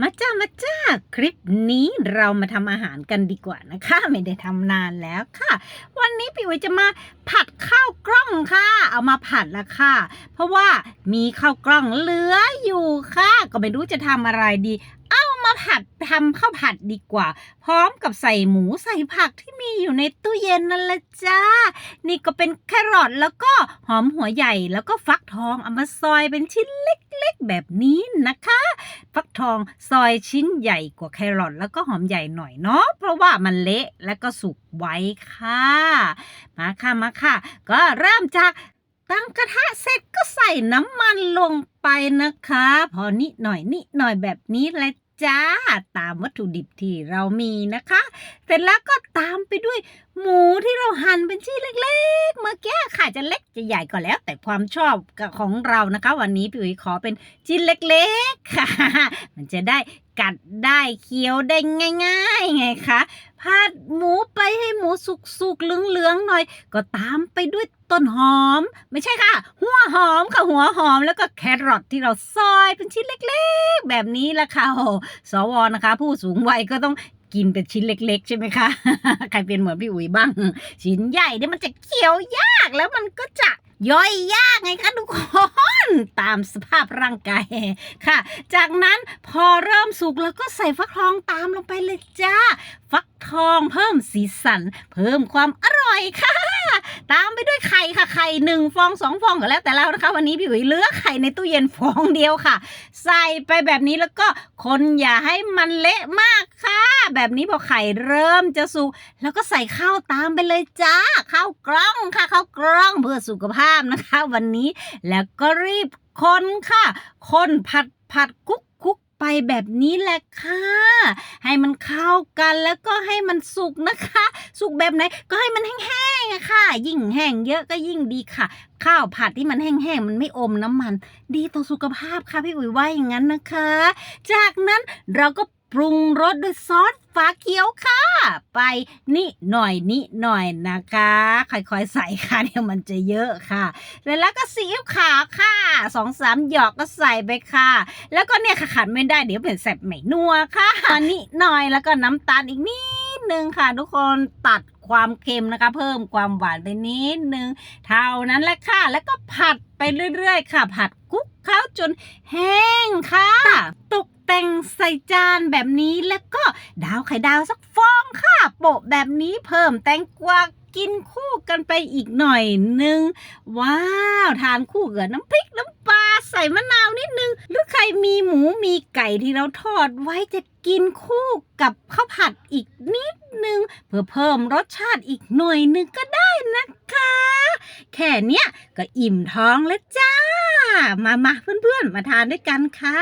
มาจ้ามาจ้า คลิปนี้เรามาทำอาหารกันดีกว่านะคะ ไม่ได้ทำนานแล้วค่ะ วันนี้พี่วิจะมาผัดข้าวกล้องค่ะ เอามาผัดละค่ะ เพราะว่ามีข้าวกล้องเหลืออยู่ค่ะ ก็ไม่รู้จะทำอะไรดี เอามาผัดทำข้าวผัดดีกว่า พร้อมกับใส่หมูใส่ผักที่มีอยู่ในตู้เย็นนั่นละจ้า นี่ก็เป็นแครอทแล้วก็หอมหัวใหญ่แล้วก็ฟักทองเอามาซอยเป็นชิ้นเล็ก ๆ แบบนี้นะคะ ฟักทองซอยชิ้นใหญ่กว่าแครอทแล้วก็หอมใหญ่หน่อยเนาะเพราะว่ามันเละแล้วก็สุกไว้ค่ะ มาค่ะมาค่ะ ก็เริ่มจากตั้งกระทะเสร็จก็ใส่น้ำมันลงไปนะคะ พอนิดหน่อยนิดหน่อยแบบนี้แหละจ้าตามวัตถุดิบที่เรามีนะคะ เสร็จแล้วก็ตามไปด้วย หมูที่เราหั่นเป็นชิ้นเล็กๆเมื่อกี้ค่ะจะเล็กจะใหญ่ก็แล้ว แต่ความชอบของเรานะคะ วันนี้พี่อุ๋ยขอเป็นชิ้นเล็กๆค่ะ มันจะได้กัดได้เคี้ยวได้ง่าย ๆ ไงคะผัดหมูไปให้หมูสุกๆเหลืองๆหน่อย ก็ตามไปด้วยต้นหอม ไม่ใช่ค่ะ หัวหอมค่ะหัวหอมแล้วก็แครอทที่เราซอยเป็นชิ้นเล็ก ๆ แบบนี้ละค่ะโอ้สวนะคะ ผู้สูงวัยก็ต้อง กินเป็นชิ้นเล็ก ๆ ใช่ไหมคะ ใครเป็นเหมือนพี่อุ๋ยบ้าง ชิ้นใหญ่เนี่ยมันจะเคี้ยวยากแล้วมันก็จะย่อยยากไงคะทุกคนตามสภาพร่างกายค่ะ จากนั้นพอเริ่มสุกแล้วก็ใส่ฟักทองตามลงไปเลยจ้า ฟัก ทองเพิ่มสีสัน เพิ่มความอร่อยค่ะ ตามไปด้วยไข่ค่ะไข่หนึ่งฟองสองฟองก็แล้วแต่เรานะคะ วันนี้พี่อุ๋ยเลือกไข่ในตู้เย็นฟองเดียวค่ะ ใส่ไปแบบนี้แล้วก็คนอย่าให้มันเละมากค่ะ แบบนี้พอไข่เริ่มจะสุกแล้วก็ใส่ข้าวตามไปเลยจ้าข้าวกล้องค่ะข้าวกล้องเพื่อสุขภาพนะคะ วันนี้แล้วก็รีบคนค่ะ คนผัดผัดคุกคุก ไปแบบนี้แหละค่ะ ให้มันเข้ากันแล้วก็ให้มันสุกนะคะ สุกแบบไหนก็ให้มันแห้งๆอะค่ะ ยิ่งแห้งเยอะก็ยิ่งดีค่ะ ข้าวผัดที่มันแห้งๆมันไม่อมน้ำมัน ดีต่อสุขภาพค่ะพี่อุ๋ยว่าอย่างนั้นนะคะ จากนั้นเราก็ ปรุงรสด้วยซอสฟ้าเขียวค่ะ ไปนิดหน่อยนิดหน่อยนะคะ ค่อยๆใส่ค่ะเดี๋ยวมันจะเยอะค่ะ แล้วก็ซีอิ๊วขาวค่ะสองสามหยอกก็ใส่ไปค่ะ แล้วก็เนี่ยขาดไม่ได้เดี๋ยวเป็นแสบไม่นัวค่ะนิดหน่อยแล้วก็น้ำตาลอีกนิดนึงค่ะ ทุกคนตัดความเค็มนะคะ เพิ่มความหวานไปนิดนึง เท่านั้นแหละค่ะ แล้วก็ผัดไปเรื่อยๆ ค่ะ ผัดคุกเคล้าจนแห้งค่ะตก แต่งใส่จานแบบนี้แล้วก็ดาวไข่ดาวสักฟองค่ะ โปะแบบนี้เพิ่มแตงกวากินคู่กันไปอีกหน่อยนึง ว้าว ทานคู่กับน้ำพริกน้ำปลาใส่มะนาวนิดนึง หรือใครมีหมูมีไก่ที่เราทอดไว้จะกินคู่กับข้าวผัดอีกนิดนึง เพื่อเพิ่มรสชาติอีกหน่อยนึงก็ได้นะคะ แค่เนี้ยก็อิ่มท้องแล้วจ้า มามาเพื่อนๆ มาทานด้วยกันค่ะ